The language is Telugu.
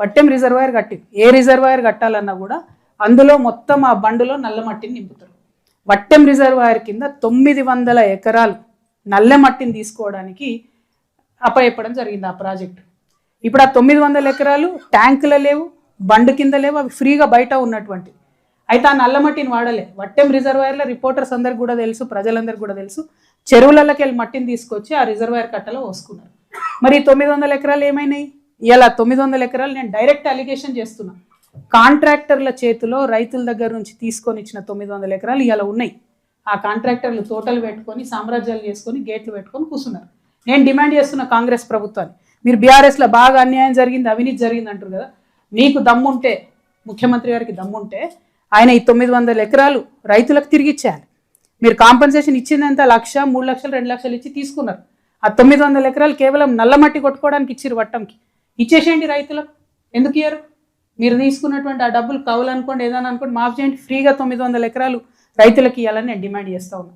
వట్టెం రిజర్వాయర్ కట్టి ఏ రిజర్వాయర్ కట్టాలన్నా కూడా అందులో మొత్తం ఆ బండులో నల్ల మట్టిని నింపుతారు. వట్టెం రిజర్వాయర్ కింద తొమ్మిది వందల ఎకరాలు నల్ల మట్టిని తీసుకోవడానికి అప్పచెప్పడం జరిగింది ఆ ప్రాజెక్టు. ఇప్పుడు ఆ తొమ్మిది వందల ఎకరాలు ట్యాంకుల లేవు బండు కింద లేవు అవి ఫ్రీగా బయట ఉన్నటువంటి. అయితే ఆ నల్ల మట్టిని వాడలే. వట్టెం రిజర్వాయర్లో రిపోర్టర్స్ అందరికి కూడా తెలుసు ప్రజలందరికీ కూడా తెలుసు. చెరువులలోకి వెళ్ళి మట్టిని తీసుకొచ్చి ఆ రిజర్వాయర్ కట్టలో పోసుకున్నారు. మరి తొమ్మిది వందల ఎకరాలు ఏమైనాయి? ఇలా తొమ్మిది వందల ఎకరాలు నేను డైరెక్ట్ అలిగేషన్ చేస్తున్నా. కాంట్రాక్టర్ల చేతిలో రైతుల దగ్గర నుంచి తీసుకొని ఇచ్చిన తొమ్మిది వందల ఎకరాలు ఇలా ఉన్నాయి. ఆ కాంట్రాక్టర్లు తోటలు పెట్టుకొని సామ్రాజ్యాలు చేసుకొని గేట్లు పెట్టుకొని కూర్చున్నారు. నేను డిమాండ్ చేస్తున్న కాంగ్రెస్ ప్రభుత్వాన్ని. మీరు బీఆర్ఎస్లో బాగా అన్యాయం జరిగింది అవినీతి జరిగింది అంటారు కదా మీకు దమ్ముంటే ముఖ్యమంత్రి గారికి దమ్ముంటే ఆయన ఈ తొమ్మిది వందల ఎకరాలు రైతులకు తిరిగి ఇచ్చేయాలి. మీరు కాంపన్సేషన్ ఇచ్చిందంత లక్ష మూడు లక్షలు రెండు లక్షలు ఇచ్చి తీసుకున్నారు. ఆ తొమ్మిది వందల ఎకరాలు కేవలం నల్ల మట్టి కొట్టుకోవడానికి ఇచ్చిరు వట్టంకి. ఇచ్చేసేయండి రైతులకు. ఎందుకు ఇయ్యరు? మీరు తీసుకున్నటువంటి ఆ డబ్బులు కవులు అనుకోండి ఏదైనా అనుకోండి మాఫ్ చేయండి. ఫ్రీగా తొమ్మిది వందల ఎకరాలు రైతులకు ఇవ్వాలని నేను డిమాండ్ చేస్తా ఉన్నాను